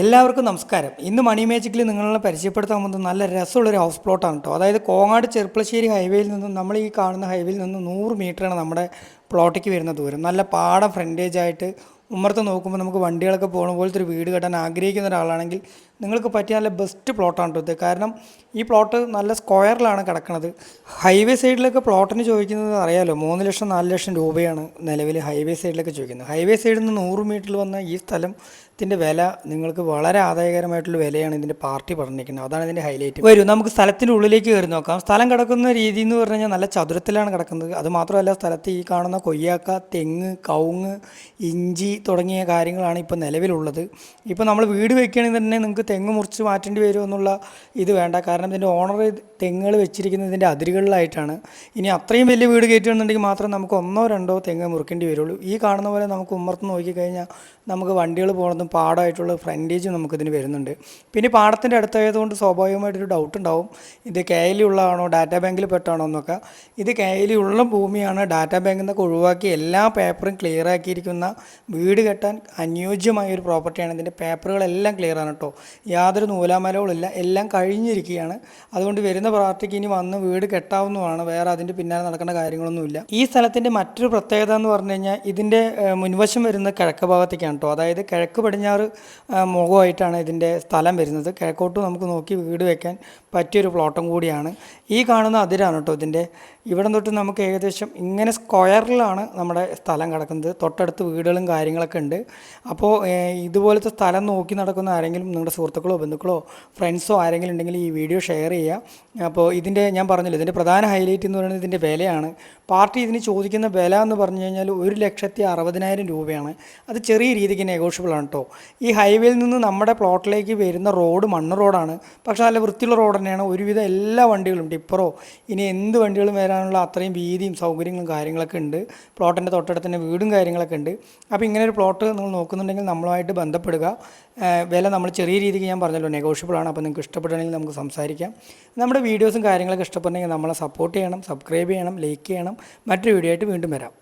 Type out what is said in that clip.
എല്ലാവർക്കും നമസ്കാരം. ഇന്ന് മണി മാജിക്കിൽ നിങ്ങളെ പരിചയപ്പെടുത്താൻ പോകുന്നത് നല്ല രസമുള്ളൊരു ഹൗസ് പ്ലോട്ടാണ് കേട്ടോ അതായത് കോങ്ങാട് ചെർപ്പളശ്ശേരി ഹൈവേയിൽ നിന്നും നമ്മൾ ഈ കാണുന്ന ഹൈവേയിൽ നിന്ന് നൂറ് മീറ്ററാണ് നമ്മുടെ പ്ലോട്ടിക്ക് വരുന്ന ദൂരം. നല്ല പാടം ഫ്രണ്ടേജ് ആയിട്ട് ഉമ്മറത്ത് നോക്കുമ്പോൾ നമുക്ക് വണ്ടികളൊക്കെ പോകുന്ന പോലത്തെ ഒരു വീട് കെട്ടാൻ ആഗ്രഹിക്കുന്ന ഒരാളാണെങ്കിൽ നിങ്ങൾക്ക് പറ്റിയ നല്ല ബെസ്റ്റ് പ്ലോട്ടാണ് കേട്ടത് കാരണം ഈ പ്ലോട്ട് നല്ല സ്ക്വയറിലാണ് കിടക്കുന്നത് ഹൈവേ സൈഡിലൊക്കെ പ്ലോട്ടിന് ചോദിക്കുന്നത് അറിയാലോ മൂന്ന് ലക്ഷം നാല് ലക്ഷം രൂപയാണ് നിലവിൽ ഹൈവേ സൈഡിലൊക്കെ ചോദിക്കുന്നത്. ഹൈവേ സൈഡിൽ നിന്ന് നൂറ് മീറ്ററിൽ വന്ന ഈ സ്ഥലത്തിന്റെ വില നിങ്ങൾക്ക് വളരെ ആദായകരമായിട്ടുള്ള വിലയാണ് ഇതിന്റെ പാർട്ടി പറഞ്ഞിരിക്കുന്നത്. അതാണ് ഇതിന്റെ ഹൈലൈറ്റ് വരും നമുക്ക് സ്ഥലത്തിന്റെ ഉള്ളിലേക്ക് കയറി നോക്കാം. സ്ഥലം കിടക്കുന്ന രീതി എന്ന് പറഞ്ഞു നല്ല ചതുരത്തിലാണ് കിടക്കുന്നത്. അതുമാത്രമല്ല സ്ഥലത്ത് ഈ കാണുന്ന കൊയ്യാക്ക തെങ്ങ് കവുങ്ങ് ഇഞ്ചി തുടങ്ങിയ കാര്യങ്ങളാണ് ഇപ്പോൾ നിലവിലുള്ളത്. ഇപ്പോൾ നമ്മൾ വീട് വെക്കുകയാണെങ്കിൽ തന്നെ നിങ്ങൾക്ക് തെങ്ങ് മുറിച്ച് മാറ്റേണ്ടി വരുമോ എന്നുള്ള ഇത് വേണ്ട. കാരണം ഇതിന്റെ ഓണർ തെങ്ങുകൾ വെച്ചിരിക്കുന്നത് ഇതിന്റെ അതിരുകളിലായിട്ടാണ്. ഇനി അത്രയും വലിയ വീട് കയറ്റുകയാണെന്നുണ്ടെങ്കിൽ മാത്രം നമുക്ക് ഒന്നോ രണ്ടോ തെങ്ങ് മുറിക്കേണ്ടി വരുള്ളൂ. ഈ കാണുന്ന പോലെ നമുക്ക് ഉമ്മർത്ത് നോക്കിക്കഴിഞ്ഞാൽ നമുക്ക് വണ്ടികൾ പോകുന്നതും പാടമായിട്ടുള്ള ഫ്രണ്ടേജും നമുക്കിതിന് വരുന്നുണ്ട്. പിന്നെ പാടത്തിന്റെ അടുത്തായതുകൊണ്ട് സ്വാഭാവികമായിട്ടൊരു ഡൗട്ട് ഉണ്ടാവും. ഇത് കെ ഉള്ളതാണോ ഡാറ്റാ ബാങ്കിൽ പെട്ടാണോ എന്നൊക്കെ. ഇത് കെ ഉള്ള ഭൂമിയാണ് ഡാറ്റാ ബാങ്കിൽ നിന്നൊക്കെ ഒഴിവാക്കി എല്ലാ പേപ്പറും ക്ലിയർ ആക്കിയിരിക്കുന്ന വീട് കെട്ടാൻ അനുയോജ്യമായ ഒരു പ്രോപ്പർട്ടിയാണ്. ഇതിന്റെ പേപ്പറുകളെല്ലാം ക്ലിയർ ആണ് കേട്ടോ യാതൊരു നൂലാമലകളില്ല എല്ലാം കഴിഞ്ഞിരിക്കുകയാണ്. അതുകൊണ്ട് വരുന്ന പ്രാർത്ഥിക്ക് ഇനി വന്ന് വീട് കെട്ടാവുന്നതാണ്. വേറെ അതിന്റെ പിന്നാലെ നടക്കേണ്ട കാര്യങ്ങളൊന്നുമില്ല. ഈ സ്ഥലത്തിന്റെ മറ്റൊരു പ്രത്യേകത എന്ന് പറഞ്ഞു കഴിഞ്ഞാൽ ഇതിന്റെ മുൻവശം വരുന്ന കിഴക്ക് ഭാഗത്തേക്കാണ് കേട്ടോ അതായത് കിഴക്ക് പടിഞ്ഞാറ് മുഖമായിട്ടാണ് ഇതിന്റെ സ്ഥലം വരുന്നത്. കിഴക്കോട്ട് നമുക്ക് നോക്കി വീട് വെക്കാൻ പറ്റിയൊരു പ്ലോട്ടും കൂടിയാണ്. ഈ കാണുന്ന അതിരാണ് കേട്ടോ ഇതിന്റെ. ഇവിടെ തൊട്ട് നമുക്ക് ഏകദേശം ഇങ്ങനെ സ്ക്വയറിലാണ് നമ്മുടെ സ്ഥലം കിടക്കുന്നത്. തൊട്ടടുത്ത് വീടുകളും കാര്യങ്ങളൊക്കെ ഉണ്ട്. അപ്പോൾ ഇതുപോലത്തെ സ്ഥലം നോക്കി നടക്കുന്ന ആരെങ്കിലും നിങ്ങളുടെ സുഹൃത്തുക്കളോ ബന്ധുക്കളോ ഫ്രണ്ട്സോ ആരെങ്കിലും ഉണ്ടെങ്കിൽ ഈ വീഡിയോ ഷെയർ ചെയ്യുക. അപ്പോൾ ഇതിന്റെ ഞാൻ പറഞ്ഞല്ലോ ഇതിന്റെ പ്രധാന ഹൈലൈറ്റ് എന്ന് പറയുന്നത് ഇതിന്റെ വിലയാണ്. പാർട്ടി ഇതിന് ചോദിക്കുന്ന വില എന്ന് പറഞ്ഞു കഴിഞ്ഞാൽ ഒരു ലക്ഷത്തി അറുപതിനായിരം രൂപയാണ്. അത് ചെറിയ രീതിക്ക് നെഗോഷ്യബിൾ ആണ് കേട്ടോ. ഈ ഹൈവേയിൽ നിന്ന് നമ്മുടെ പ്ലോട്ടിലേക്ക് വരുന്ന റോഡ് മണ്ണ് റോഡാണ്. പക്ഷേ നല്ല വൃത്തിയുള്ള റോഡ് തന്നെയാണ്. ഒരുവിധം എല്ലാ വണ്ടികളും ടിപ്പറോ ഇനി എന്ത് വണ്ടികളും വരാനുള്ള അത്രയും വീതിയും സൗകര്യങ്ങളും കാര്യങ്ങളൊക്കെ ഉണ്ട്. പ്ലോട്ടിന്റെ തൊട്ടടുത്ത് തന്നെ വീടും കാര്യങ്ങളൊക്കെ ഉണ്ട്. അപ്പോൾ ഇങ്ങനെ ഒരു പ്ലോട്ട് നിങ്ങൾ നോക്കുന്നുണ്ടെങ്കിൽ നമ്മളുമായിട്ട് ബന്ധപ്പെടുക. വില നമ്മൾ ചെറിയ രീതിക്ക് ഞാൻ പറഞ്ഞല്ലോ നെഗോഷ്യബിൾ ആണ്. അപ്പോൾ നിങ്ങൾക്ക് ഇഷ്ടപ്പെടുകയാണെങ്കിൽ നമുക്ക് സംസാരിക്കാം. നമ്മുടെ വീഡിയോസും കാര്യങ്ങളൊക്കെ ഇഷ്ടപ്പെടണമെങ്കിൽ നമ്മളെ സപ്പോർട്ട് ചെയ്യണം സബ്സ്ക്രൈബ് ചെയ്യണം ലൈക്ക് ചെയ്യണം. മറ്റൊരു വീഡിയോ ആയിട്ട് വീണ്ടും വരാം.